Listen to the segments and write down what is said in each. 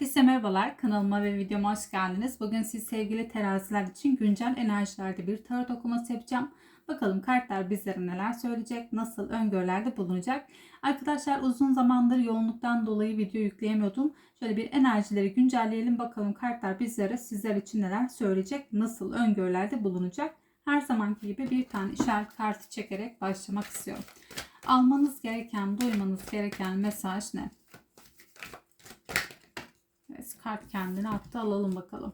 Herkese merhabalar. Kanalıma ve videoma hoş geldiniz. Bugün siz sevgili teraziler için güncel enerjilerde bir tarot okuması yapacağım. Bakalım kartlar bizlere neler söyleyecek, nasıl öngörülerde bulunacak. Arkadaşlar uzun zamandır yoğunluktan dolayı video yükleyemiyordum. Şöyle bir enerjileri güncelleyelim bakalım kartlar bizlere sizler için neler söyleyecek, nasıl öngörülerde bulunacak. Her zamanki gibi bir tane işaret kartı çekerek başlamak istiyorum. Almanız gereken, duymanız gereken mesaj ne? Evet, kart kendini attı. Alalım bakalım.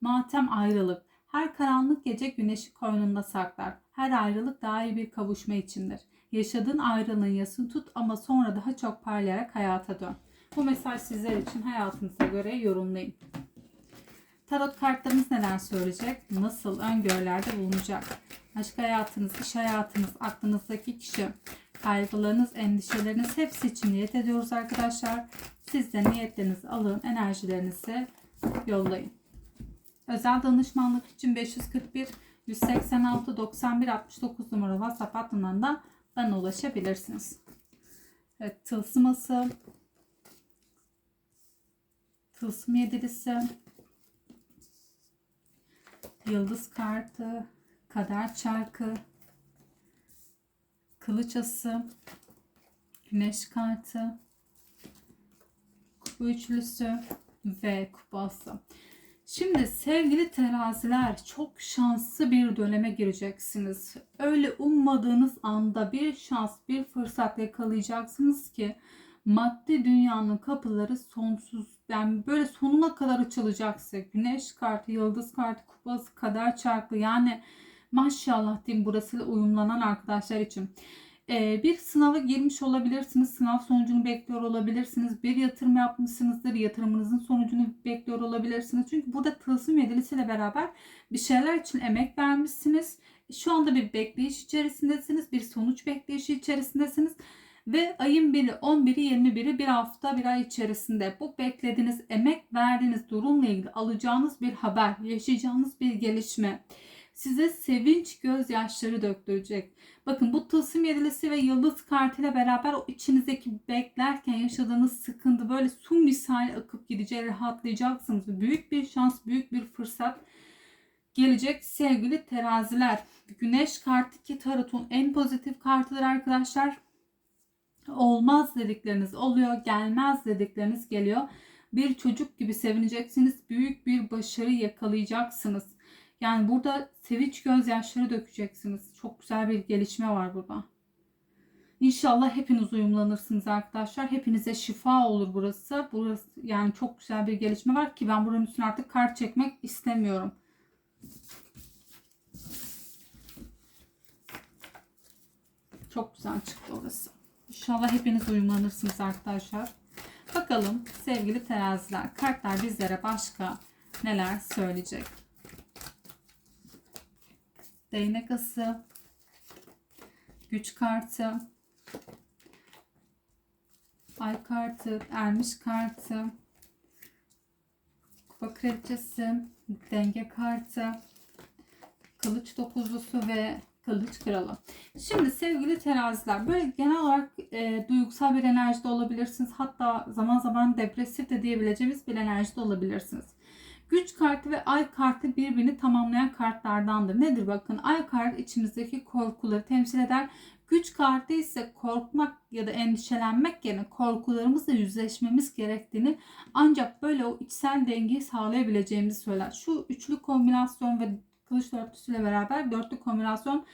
Matem ayrılık. Her karanlık gece güneşi koynunda saklar. Her ayrılık daha iyi bir kavuşma içindir. Yaşadığın ayrılığın yasını tut ama sonra daha çok parlayarak hayata dön. Bu mesaj sizler için hayatınıza göre yorumlayın. Tarot kartlarımız neler söyleyecek? Nasıl öngörülerde bulunacak? Aşk hayatınız, iş hayatınız, aklınızdaki kişi, kaygılarınız, endişeleriniz hepsi için niyet ediyoruz arkadaşlar. Siz de niyetlerinizi alın, enerjilerinizi yollayın. Özel danışmanlık için 541 186 91 69 numaralı WhatsApp hattından da bana ulaşabilirsiniz. Evet, tılsıması, tılsım yedilisi, yıldız kartı, kader çarkı, kılıç ası, güneş kartı, kupa üçlüsü ve kupası. Şimdi sevgili teraziler çok şanslı bir döneme gireceksiniz. Öyle ummadığınız anda bir şans, bir fırsat yakalayacaksınız ki maddi dünyanın kapıları sonsuz yani böyle sonuna kadar açılacak size. Güneş kartı, yıldız kartı, kupası, kader çarkı yani maşallah diyeyim burasıyla uyumlanan arkadaşlar için. Ee, bir sınava girmiş olabilirsiniz. Sınav sonucunu bekliyor olabilirsiniz. Bir yatırım yapmışsınızdır. Yatırımınızın sonucunu bekliyor olabilirsiniz. Çünkü burada tılsım yedilisiyle beraber bir şeyler için emek vermişsiniz. Şu anda bir bekleyiş içerisindesiniz. Bir sonuç bekleyişi içerisindesiniz. Ve ayın 1'i, 11'i, 21'i bir hafta, bir ay içerisinde bu beklediğiniz, emek verdiğiniz durumla ilgili alacağınız bir haber, yaşayacağınız bir gelişme size sevinç gözyaşları döktürecek. Bakın bu tılsım yedilisi ve yıldız kartıyla beraber o içinizdeki beklerken yaşadığınız sıkıntı böyle su misali akıp gidecek, rahatlayacaksınız. Büyük bir şans, büyük bir fırsat gelecek sevgili teraziler. Güneş kartı ki tarotun en pozitif kartıdır arkadaşlar. Olmaz dedikleriniz oluyor, gelmez dedikleriniz geliyor. Bir çocuk gibi sevineceksiniz. Büyük bir başarı yakalayacaksınız. Yani burada sevinç gözyaşları dökeceksiniz. Çok güzel bir gelişme var burada. İnşallah hepiniz uyumlanırsınız arkadaşlar. Hepinize şifa olur burası. Burası yani çok güzel bir gelişme var ki ben buranın üstüne artık kart çekmek istemiyorum. Çok güzel çıktı orası. İnşallah hepiniz uyumlanırsınız arkadaşlar. Bakalım sevgili teraziler kartlar bizlere başka neler söyleyecek. Değnek ası, güç kartı, ay kartı, ermiş kartı, kupa kraliçesi, denge kartı, kılıç dokuzlusu ve kılıç kralı. Şimdi sevgili teraziler böyle genel olarak e, duygusal bir enerjide olabilirsiniz. Hatta zaman zaman depresif de diyebileceğimiz bir enerjide olabilirsiniz. Güç kartı ve ay kartı birbirini tamamlayan kartlardandır. Nedir bakın? Ay kartı içimizdeki korkuları temsil eder. Güç kartı ise korkmak ya da endişelenmek yerine korkularımızla yüzleşmemiz gerektiğini ancak böyle o içsel dengeyi sağlayabileceğimizi söyler. Şu üçlü kombinasyon ve kılıç dörtlüsüyle beraber dörtlü kombinasyon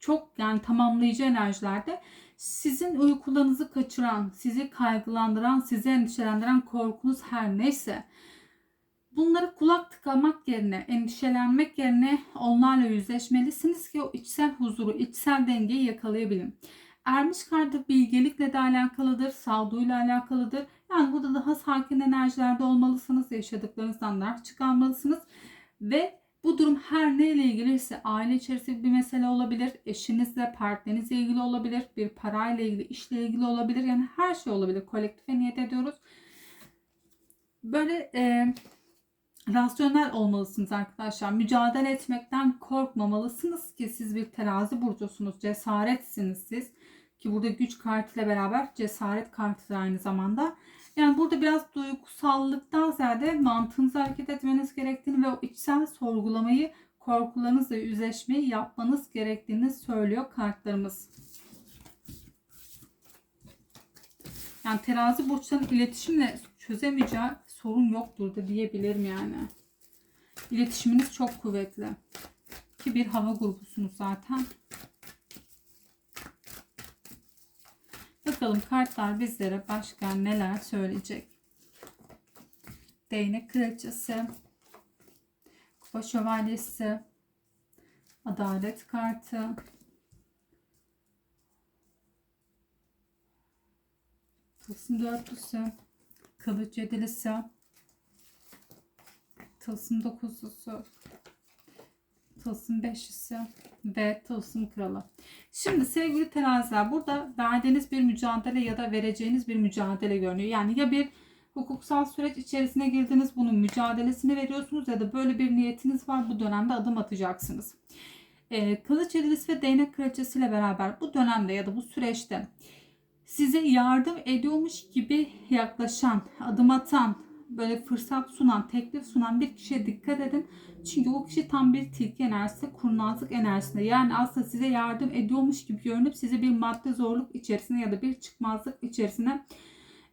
çok yani tamamlayıcı enerjilerde sizin uykularınızı kaçıran, sizi kaygılandıran, sizi endişelendiren korkunuz her neyse bunları kulak tıkamak yerine, endişelenmek yerine onlarla yüzleşmelisiniz ki o içsel huzuru, içsel dengeyi yakalayabilin. Ermiş kartı bilgelikle de alakalıdır, sağduyuyla alakalıdır. Yani burada daha sakin enerjilerde olmalısınız, yaşadıklarınızdan ders çıkarmalısınız ve bu durum her neyle ilgili ise aile içerisinde bir mesele olabilir, eşinizle, partnerinizle ilgili olabilir, bir parayla ilgili, işle ilgili olabilir. Yani her şey olabilir. Kolektife niyet ediyoruz. Böyle e, rasyonel olmalısınız arkadaşlar. Mücadele etmekten korkmamalısınız ki siz bir terazi burcusunuz. Cesaretsiniz siz. Ki burada güç kartıyla beraber cesaret kartı aynı zamanda. Yani burada biraz duygusallıktan ziyade mantığınızı hareket etmeniz gerektiğini ve o içsel sorgulamayı korkularınızla yüzleşmeyi yapmanız gerektiğini söylüyor kartlarımız. Yani terazi burçların iletişimle çözemeyeceği sorun yoktur da diyebilirim yani. İletişiminiz çok kuvvetli. Ki bir hava grubusunuz zaten. Bakalım kartlar bizlere başka neler söyleyecek. Değnek kraliçesi. Kupa şövalyesi. Adalet kartı. Tılsım dörtlüsü. Kılıç yedilisi. Tılsım dokuzlusu. Tılsım beşlisi ve tılsım kralı. Şimdi sevgili teraziler burada verdiğiniz bir mücadele ya da vereceğiniz bir mücadele görünüyor. Yani ya bir hukuksal süreç içerisine girdiniz bunun mücadelesini veriyorsunuz ya da böyle bir niyetiniz var bu dönemde adım atacaksınız. Ee, Kılıç yedilisi ve değnek kraliçesi ile beraber bu dönemde ya da bu süreçte size yardım ediyormuş gibi yaklaşan, adım atan, böyle fırsat sunan, teklif sunan bir kişiye dikkat edin. Çünkü o kişi tam bir tilki enerjisi, kurnazlık enerjisinde. Yani aslında size yardım ediyormuş gibi görünüp sizi bir madde zorluk içerisine ya da bir çıkmazlık içerisine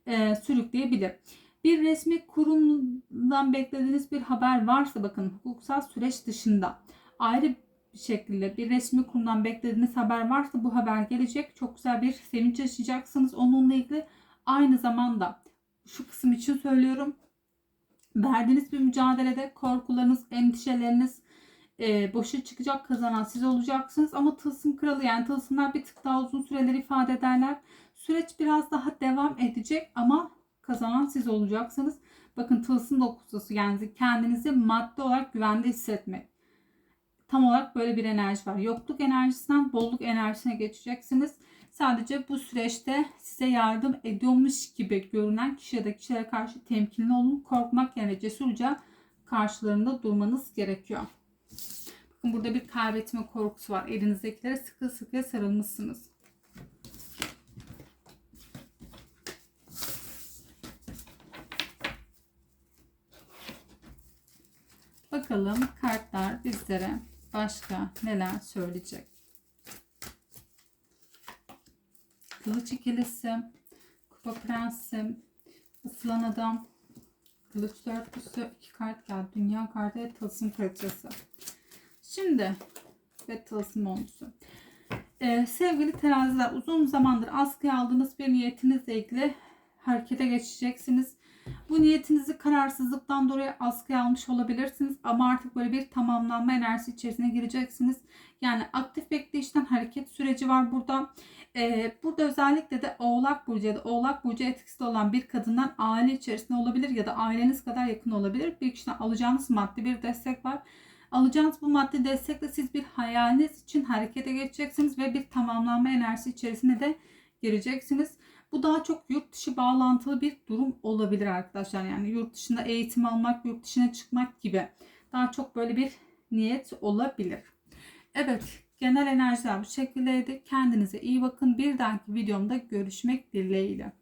e, sürükleyebilir. Bir resmi kurumdan beklediğiniz bir haber varsa bakın hukuksal süreç dışında ayrı şekilde bir resmi kurumdan beklediğiniz haber varsa bu haber gelecek. Çok güzel bir sevinç yaşayacaksınız. Onunla ilgili aynı zamanda şu kısım için söylüyorum. Verdiğiniz bir mücadelede korkularınız, endişeleriniz e, boşa çıkacak kazanan siz olacaksınız. Ama tılsım kralı yani tılsımlar bir tık daha uzun süreler ifade ederler. Süreç biraz daha devam edecek ama kazanan siz olacaksınız. Bakın tılsım dokuzusu yani kendinizi madde olarak güvende hissetmek. Tam olarak böyle bir enerji var. Yokluk enerjisinden bolluk enerjisine geçeceksiniz. Sadece bu süreçte size yardım ediyormuş gibi görünen kişi ya kişilere karşı temkinli olun. Korkmak yerine cesurca karşılarında durmanız gerekiyor. Bakın burada bir kaybetme korkusu var. Elinizdekilere sıkı sıkı sarılmışsınız. Bakalım kartlar bizlere başka neler söyleyecek. Kılıç ikilisi, kupa prensi, ısılan adam, kılıç dörtlüsü, iki kart geldi. Dünya kartı ve tılsım kraliçesi. Şimdi ve tılsım olmuşu. Ee, sevgili teraziler uzun zamandır askıya aldığınız bir niyetinizle ilgili harekete geçeceksiniz. Bu niyetinizi kararsızlıktan dolayı askıya almış olabilirsiniz ama artık böyle bir tamamlanma enerjisi içerisine gireceksiniz. Yani aktif bekleyişten hareket süreci var burada. Ee, burada özellikle de Oğlak Burcu ya da Oğlak Burcu etkisi olan bir kadından aile içerisinde olabilir ya da aileniz kadar yakın olabilir. Bir kişiden alacağınız maddi bir destek var. Alacağınız bu maddi destekle siz bir hayaliniz için harekete geçeceksiniz ve bir tamamlanma enerjisi içerisine de gireceksiniz. Bu daha çok yurt dışı bağlantılı bir durum olabilir arkadaşlar. Yani yurt dışında eğitim almak, yurt dışına çıkmak gibi. Daha çok böyle bir niyet olabilir. Evet, genel enerjiler bu şekildeydi. Kendinize iyi bakın. Bir dahaki videomda görüşmek dileğiyle.